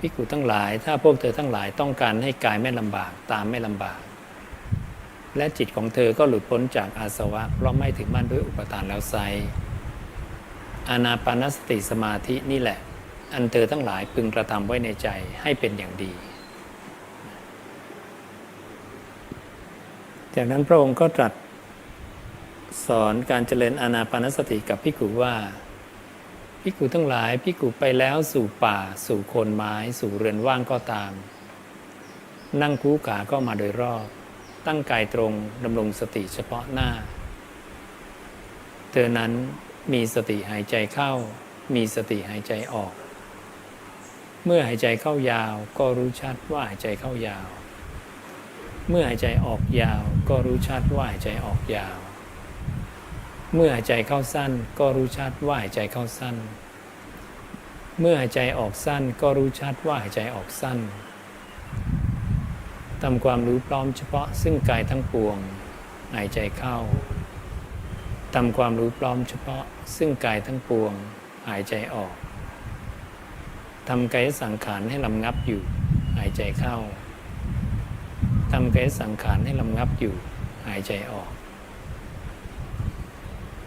ภิกขุทั้งหลาย ถ้าพวกเธอทั้งหลายต้องการให้กายไม่ลำบากตามไม่ลำบาก และจิตของเธอก็หลุดพ้นจากอาสวะ เพราะไม่ถึงมั่นด้วยอุปทานแล้วไซอานาปานสติสมาธินี่แหละ อันเธอทั้งหลายพึงกระทำไว้ในใจให้เป็นอย่างดี จากนั้นพระองค์ก็ตรัสสอนการเจริญอานาปานสติกับพิกุว่า พิกขุทั้งหลายพิกขุไปแล้วสู่ป่า สู่โคนไม้ สู่เรือนว่างก็ตาม นั่งคูขาก็มาโดยรอบ ตั้งกายตรงดำรงสติเฉพาะหน้า เธอนั้นมีสติหายใจเข้า มีสติหายใจออก เมื่อหายใจเข้ายาวก็รู้ชัดว่าหายใจเข้ายาว เมื่อหายใจออกยาวก็รู้ชัดว่าหายใจออกยาว เมื่อหายใจเข้าสั้นก็รู้ชัดว่าหายใจเข้าสั้น เมื่อหายใจออกสั้นก็รู้ชัดว่าหายใจออกสั้นทำความรู้พร้อมเฉพาะซึ่งกายทั้งปวง หายใจเข้าทำความรู้พร้อมเฉพาะซึ่งกายทั้งปวง หายใจออกทำกายสังขารให้ลำงับอยู่ หายใจเข้าทำกายสังขารให้ลำงับอยู่ หายใจออก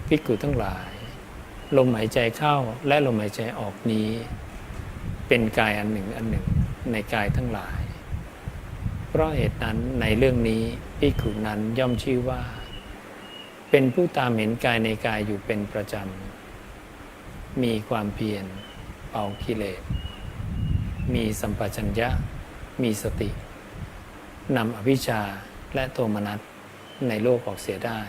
ภิกขุทั้งหลาย ลมหายใจเข้าและลมหายใจออกนี้ เป็นกายอันหนึ่งอันหนึ่งในกายทั้งหลาย เพราะเหตุนั้นในเรื่องนี้ภิกขุนั้นย่อมชื่อว่า เป็นผู้ตามเห็นกายในกายอยู่เป็นประจำ มีความเพียรเป่ากิเลส มีสัมปชัญญะ มีสตินำอวิชชาและโทมนัสในโลกออกเสียได้